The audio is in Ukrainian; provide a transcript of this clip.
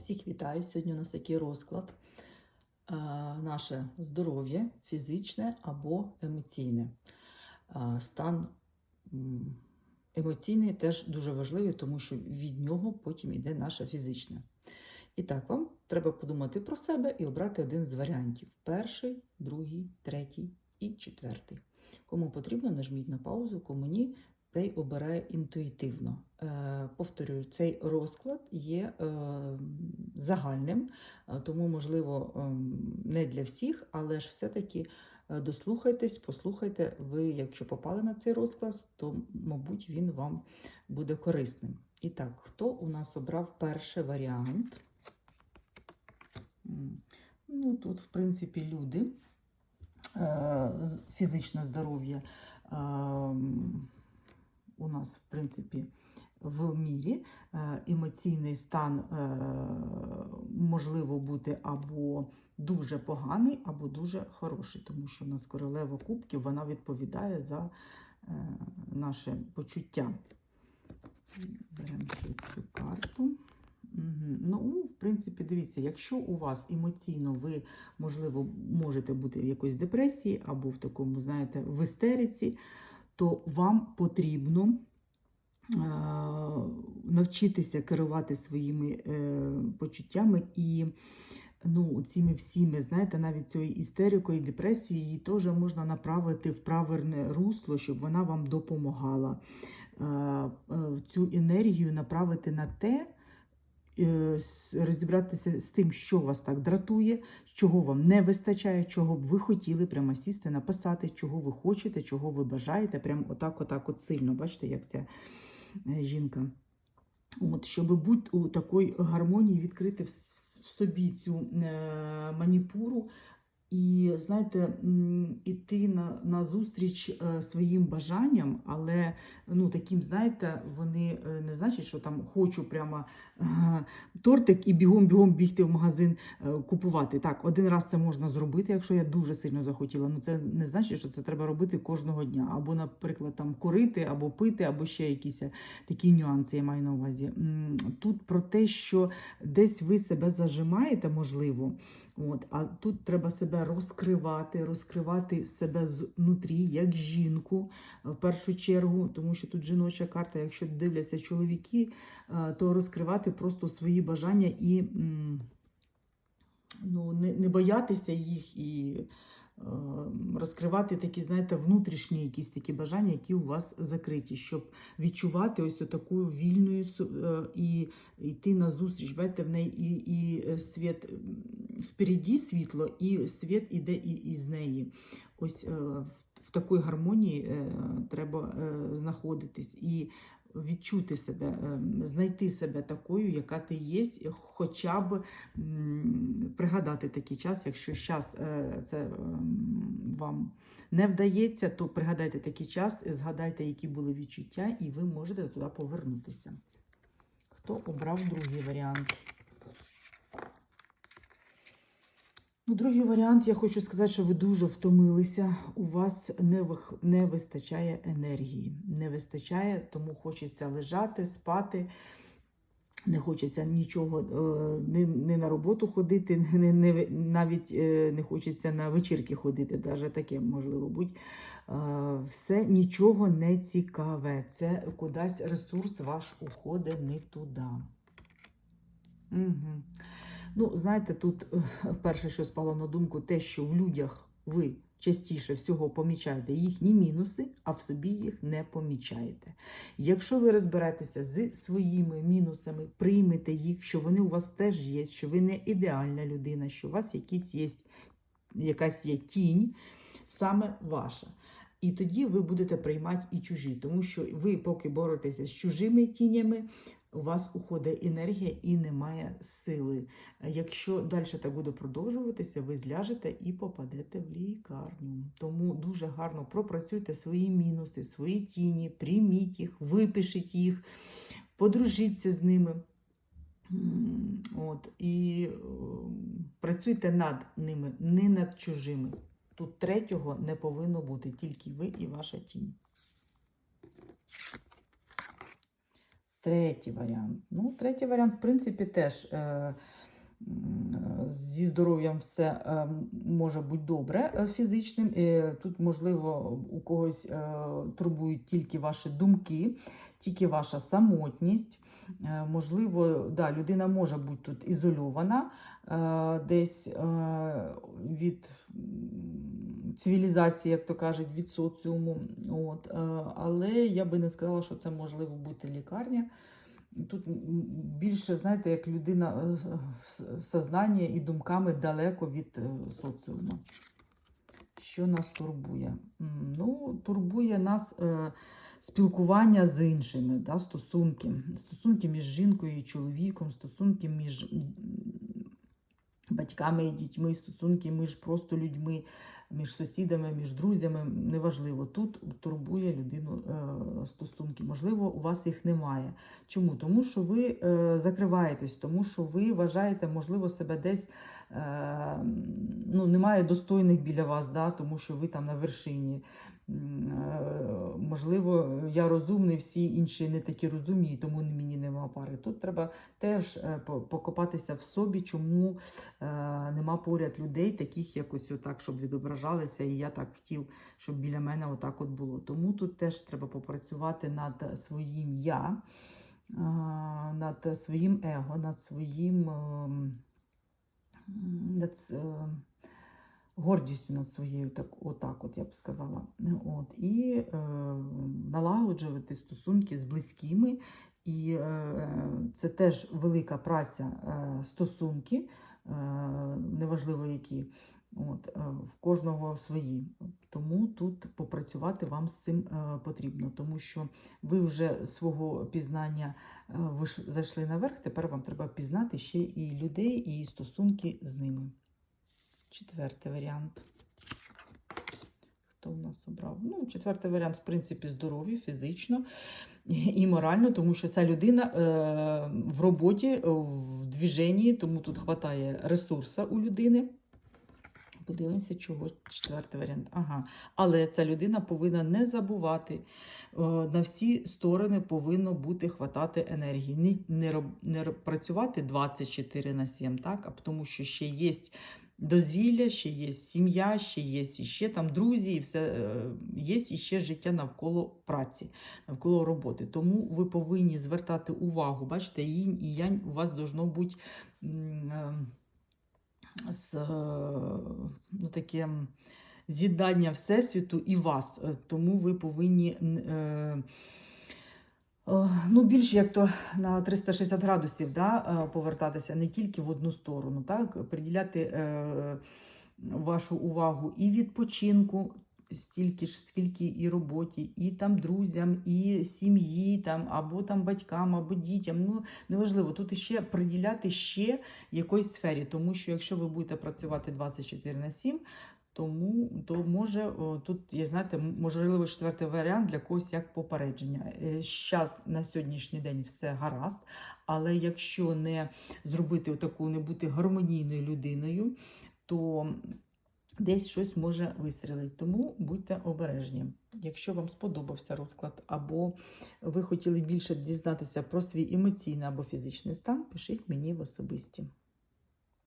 Всіх вітаю! Сьогодні у нас такий розклад. Е, Наше здоров'я фізичне або емоційне. Е, Стан емоційний теж дуже важливий, тому що від нього потім йде наше фізичне. І так, вам треба подумати про себе і обрати один з варіантів: перший, другий, третій і четвертий. Кому потрібно, нажміть на паузу, кому ні, той обирає інтуїтивно. Е, повторюю, цей розклад є е, загальним, е, тому, можливо, не для всіх, але ж все-таки дослухайтесь, послухайте. Ви, якщо попали на цей розклад, то, мабуть, він вам буде корисним. І так, хто у нас обрав перший варіант? Ну, тут, в принципі, люди, фізичне здоров'я. У нас, в принципі, в мірі. Е, Емоційний стан е, можливо бути або дуже поганий, або дуже хороший, тому що у нас королева кубків вона відповідає за е, наше почуття. Беремо ще цю карту. Ну, в принципі, дивіться, якщо у вас емоційно ви, можливо, можете бути в якоїсь депресії або в такому, знаєте, в істериці, то вам потрібно е, навчитися керувати своїми е, почуттями і ну, цими всіми, знаєте, навіть цією істерикою депресією її теж можна направити в правильне русло, щоб вона вам допомагала. Е, Цю енергію направити на те, розібратися з тим, що вас так дратує, чого вам не вистачає, чого б ви хотіли прямо сісти, написати, чого ви хочете, чого ви бажаєте, прямо отак, отак от сильно. Бачите, як ця е, жінка. От, щоб бути у такій гармонії, відкрити в в собі цю е, маніпуру. І, знаєте, іти на, на зустріч е, своїм бажанням, але ну, таким, знаєте, вони е, не значить, що там хочу прямо е, тортик і бігом-бігом бігти в магазин купувати. Так, один раз це можна зробити, якщо я дуже сильно захотіла. Ну це не значить, що це треба робити кожного дня. Або, наприклад, там курити, або пити, або ще якісь такі нюанси я маю на увазі. Тут про те, що десь ви себе зажимаєте, можливо. От, а тут треба себе розкривати, розкривати себе знутрі, як жінку в першу чергу, тому що тут жіноча карта, якщо дивляться чоловіки, е, то розкривати просто свої бажання і ну, не, не боятися їх і е, розкривати такі, знаєте, внутрішні якісь такі бажання, які у вас закриті, щоб відчувати ось таку вільною е, і йти на зустріч. Бачите, в неї і, і світ впереді світло, і світ іде із неї. Ось е, в, такій гармонії е, треба е, знаходитись і відчути себе, знайти себе такою, яка ти є, хоча б пригадати такий час, якщо зараз це вам не вдається, то пригадайте такий час, згадайте, які були відчуття, і ви можете туди повернутися. Хто обрав другий варіант? Ну, другий варіант, я хочу сказати, що ви дуже втомилися. У вас не, не вистачає енергії. Не вистачає, тому хочеться лежати, спати. Не хочеться нічого, не, не на роботу ходити, не, не, навіть е, не хочеться на вечірки ходити, навіть таке можливо бути. Е, Все нічого не цікаве. Це кудись ресурс ваш уходить не туди. Угу. Ну, знаєте, тут е, перше, що спало на думку, те, що в людях ви частіше всього помічаєте їхні мінуси, а в собі їх не помічаєте. Якщо ви розберетеся з своїми мінусами, приймете їх, що вони у вас теж є, що ви не ідеальна людина, що у вас якісь є, якась є тінь, саме ваша. І тоді ви будете приймати і чужі, тому що ви, поки боретеся з чужими тінями, у вас уходить енергія і немає сили. Якщо далі так буде продовжуватися, ви зляжете і попадете в лікарню. Тому дуже гарно пропрацюйте свої мінуси, свої тіні, прийміть їх, випишіть їх, подружіться з ними. От, і е, працюйте над ними, не над чужими. Тут третього не повинно бути, тільки ви і ваша тінь. Третій варіант. Ну, третій варіант, в принципі, теж е, е, зі здоров'ям все е, може бути добре е, фізичним. Е, Тут, можливо, у когось е, турбують тільки ваші думки, тільки ваша самотність. Е, Можливо, да, людина може бути тут ізольована е, десь е, від цивілізації, як то кажуть, від соціуму. От, е, але я би не сказала, що це можливо бути лікарня. Тут більше, знаєте, як людина е, с- сознання і думками далеко від е, соціуму. Що нас турбує? Ну, турбує нас е, спілкування з іншими, да, стосунки. Стосунки між жінкою і чоловіком, стосунки між батьками і дітьми, стосунки між просто людьми, між сусідами, між друзями. Неважливо. Тут турбує людину е, стосунки. Можливо, у вас їх немає. Чому? Тому що ви е, закриваєтесь, тому що ви вважаєте, можливо, себе десь е, ну, немає достойних біля вас, да, тому що ви там на вершині. Можливо, я розумний, всі інші не такі розумні, тому мені нема пари. Тут треба теж покопатися в собі, чому нема поряд людей, таких якось отак, щоб відображалися, і я так хотів, щоб біля мене отак от було. Тому тут теж треба попрацювати над своїм я, е, над своїм его, над своїм ем, над, е, гордістю над своєю, так, отак, от я б сказала. От, і е, налагоджувати стосунки з близькими. І це теж велика праця стосунки, неважливо які. От, е, в кожного свої. Тому тут попрацювати вам з цим е, потрібно, тому що ви вже свого пізнання е, ви зайшли наверх, тепер вам треба пізнати ще і людей, і стосунки з ними. Четвертий варіант. Хто в нас обрав? Ну, четвертий варіант, в принципі, здоров'я фізично і морально, тому що ця людина в роботі, в движенні, тому тут вистачає ресурсу у людини. Подивимося, чого четвертий варіант. Ага. Але ця людина повинна не забувати. е, На всі сторони повинно бути хватати енергії. Не, не, не працювати 24 на 7, так? а тому що ще є дозвілля, ще є сім'я, ще є ще там друзі, і все е, є іще життя навколо праці, навколо роботи. Тому ви повинні звертати увагу. Бачите, їнь і янь у вас должно бути. З, е, ну, таке м, з'єднання Всесвіту і вас. Е, Тому ви повинні е, ну, більш як то на 360 градусів да, повертатися не тільки в одну сторону, так, приділяти вашу увагу і відпочинку. Стільки ж, скільки і роботі, і там друзям, і сім'ї, там, або там батькам, або дітям. Ну, неважливо, тут ще приділяти ще якоїсь сфері, тому що якщо ви будете працювати 24 на 7, тому то може тут є, знаєте, можливо четвертий варіант для когось як попередження. Ще на сьогоднішній день все гаразд, але якщо не зробити таку, не бути гармонійною людиною, то десь щось може вистрілити. Тому будьте обережні. Якщо вам сподобався розклад, або ви хотіли більше дізнатися про свій емоційний або фізичний стан, пишіть мені в особисті.